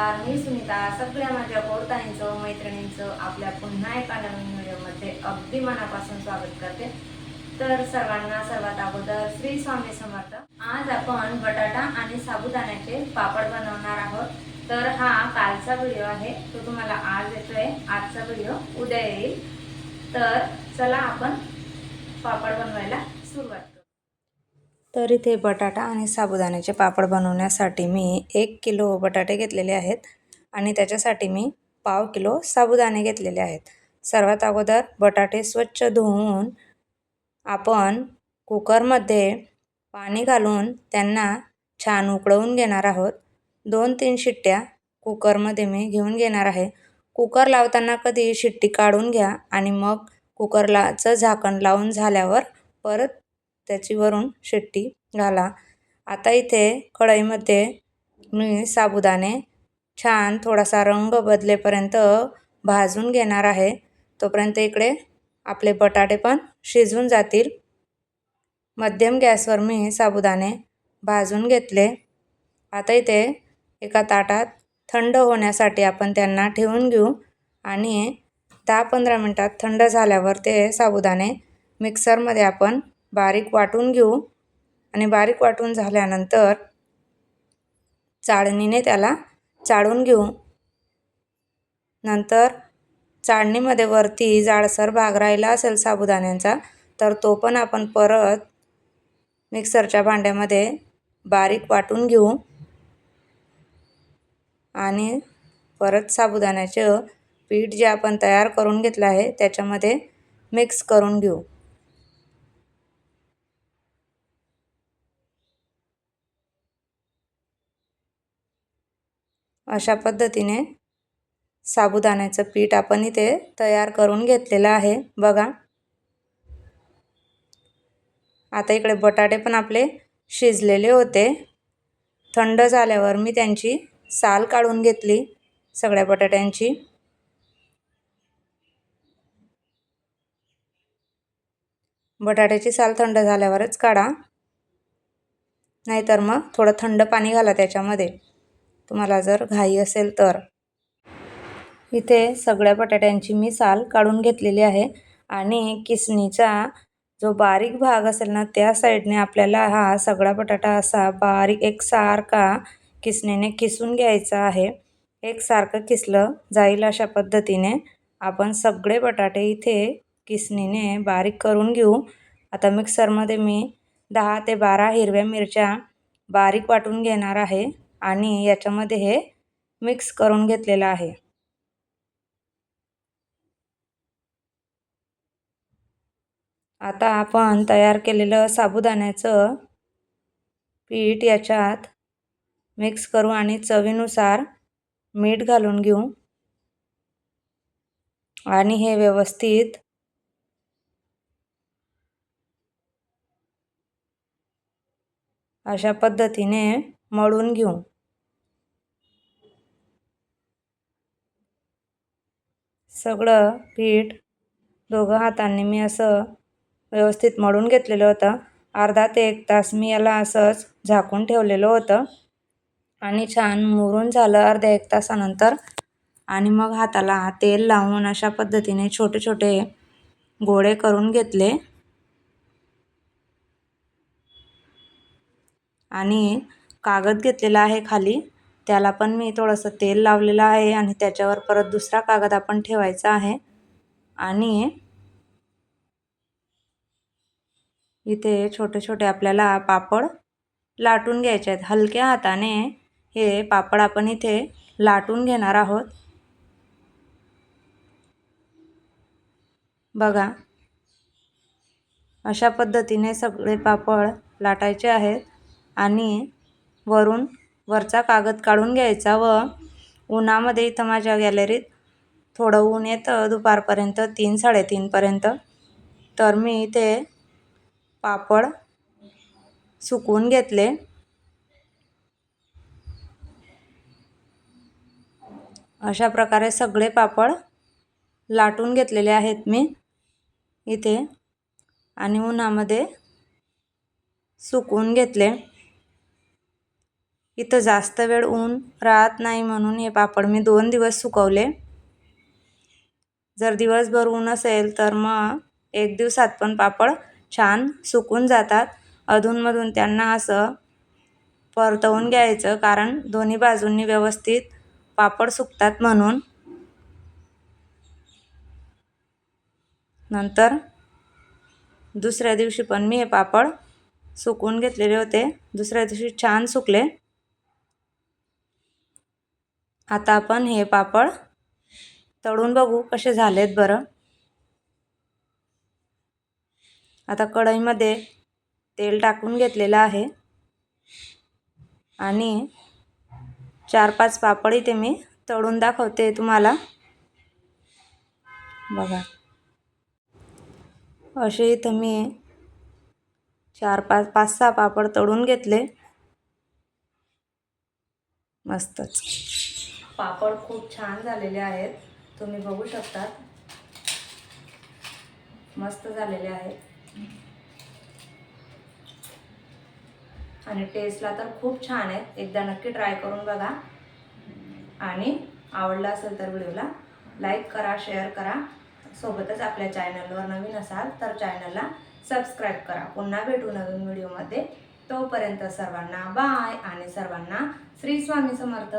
मी सुनीता सगळ्या माझ्या बोरताईंचं मैत्रिणींचं आपल्या पुन्हा एका नवीन व्हिडिओमध्ये अगदी मनापासून स्वागत करते. तर सर्वांना सर्वात अगोदर श्री स्वामी समर्थ. आज आपण बटाटा आणि साबुदाण्याचे पापड बनवणार आहोत. तर हा कालचा व्हिडिओ आहे तो तुम्हाला आज येतोय. आजचा व्हिडिओ उद्या येईल. तर चला आपण पापड बनवायला तर इथे बटाटा आणि साबुदाण्याचे पापड बनवण्यासाठी मी एक किलो बटाटे घेतलेले आहेत आणि त्याच्यासाठी मी पाव किलो साबुदाणे घेतलेले आहेत. सर्वात अगोदर बटाटे स्वच्छ धुवून आपण कुकरमध्ये पाणी घालून त्यांना छान उकळवून घेणार आहोत. दोन तीन शिट्ट्या कुकरमध्ये मी घेऊन घेणार आहे. कुकर लावताना कधी शिट्टी काढून घ्या आणि मग कुकरलाचं झाकण लावून झाल्यावर परत त्याची वरून शिट्टी घाला. आता इथे कढईमध्ये मी साबुदाणे छान थोडासा रंग बदलेपर्यंत भाजून घेणार आहे. तोपर्यंत इकडे आपले बटाटे पण शिजून जातील. मध्यम गॅसवर मी साबुदाणे भाजून घेतले. आता इथे एका ताटात थंड होण्यासाठी आपण त्यांना ठेवून घेऊ आणि दहा पंधरा मिनटात थंड झाल्यावर ते साबुदाणे मिक्सरमध्ये आपण बारीक वाटून घेऊ. आणि बारीक वाटून झाल्यानंतर चाळणीने त्याला चाळून घेऊ. नंतर चाळणीमध्ये वरती जाडसर भाग राहिला असेल साबुदाण्यांचा तर तो पण आपण परत मिक्सरच्या भांड्यामध्ये बारीक वाटून घेऊ. आणि परत साबुदाण्याचं पीठ जे आपण तयार करून घेतलं आहे त्याच्यामध्ये मिक्स करून घेऊ. अशा पद्धतीने साबुदाण्याचं पीठ आपण इथे तयार करून घेतलेलं आहे. बघा. आता इकडे बटाटे पण आपले शिजलेले होते. थंड झाल्यावर मी त्यांची साल काढून घेतली सगळ्या बटाट्यांची. बटाट्याची साल थंड झाल्यावरच काढा. नाहीतर मग थोडं थंड पाणी घाला त्याच्यामध्ये. तुम्हाला जर घाई असेल तर. इथे सगळ्या बटाट्यांची मी साल काढून घेतलेली आहे आणि किसणीचा जो बारीक भाग असेल ना त्या साईडने आपल्याला हा सगळा बटाटा असा बारीक एकसारखा किसणीने किसून घ्यायचा आहे. एकसारखं किसलं जाईल अशा पद्धतीने. आपण सगळे बटाटे इथे किसणीने बारीक करून घेऊ. आता मिक्सरमध्ये मी दहा ते बारा हिरव्या मिरच्या बारीक वाटून घेणार आहे. आणि याच्यामध्ये हे मिक्स करून घेतलेलं आहे. आता आपण तयार केलेलं साबुदाण्याचं पीठ याच्यात मिक्स करू आणि चवीनुसार मीठ घालून घेऊ. आणि हे व्यवस्थित अशा पद्धतीने मळून घेऊ. सगळं पीठ दोघं हातांनी मी असं व्यवस्थित मळून घेतलेलं होतं. अर्धा ते एक तास मी याला असंच झाकून ठेवलेलं होतं. आणि छान मुरून झालं अर्ध्या एक तासानंतर. आणि मग हाताला तेल लावून अशा पद्धतीने छोटे छोटे गोळे करून घेतले. आणि कागद घेतलेला आहे खाली. त्याला पण मी थोडंसं तेल लावलेलं आहे आणि त्याच्यावर परत दुसरा कागद आपण ठेवायचा आहे. आणि इथे छोटे छोटे आपल्याला पापड लाटून घ्यायचे आहेत. हलक्या हाताने हे पापड आपण इथे लाटून घेणार आहोत. बघा. अशा पद्धतीने सगळे पापड लाटायचे आहेत आणि वरून वरचा कागद काढून घ्यायचा व उन्हामध्ये इथं माझ्या गॅलरीत थोडं ऊन येतं दुपारपर्यंत तीन साडेतीनपर्यंत तर मी इथे पापड सुकवून घेतले. अशा प्रकारे सगळे पापड लाटून घेतलेले आहेत मी इथे आणि उन्हामध्ये सुकवून घेतले. इथं जास्त वेळ ऊन राहत नाही म्हणून हे पापड मी दोन दिवस सुकवले. जर दिवसभर ऊन असेल तर मग एक दिवसात पण पापड छान सुकून जातात. अधूनमधून त्यांना असं परतवून घ्यायचं कारण दोन्ही बाजूंनी व्यवस्थित पापड सुकतात म्हणून. नंतर दुसऱ्या दिवशी पण मी हे पापड सुकून घेतलेले होते. दुसऱ्या दिवशी छान सुकले. आता आपण हे पापड तळून बघू कसे झालेत बरं. आता कढईमध्ये तेल टाकून घेतलेलं आहे. आणि चार पाच पापड इथे मी तळून दाखवते तुम्हाला. बघा. असे इथं मी चार पाच पाच सहा पापड तळून घेतले. मस्तच. पापड खूप छान झालेले आहेत. तुम्ही बघू शकतात. मस्त झालेले आहेत. आणि टेस्टला तर खूप छान आहेत. एकदा नक्की ट्राय करून बघा. आणि आवडला असेल तर व्हिडिओला लाईक करा शेअर करा. सोबतच आपल्या चॅनलवर नवीन असाल तर चॅनलला सबस्क्राईब करा. पुन्हा भेटू नवीन व्हिडिओमध्ये. तोपर्यंत सर्वांना बाय आणि सर्वांना श्री स्वामी समर्थ.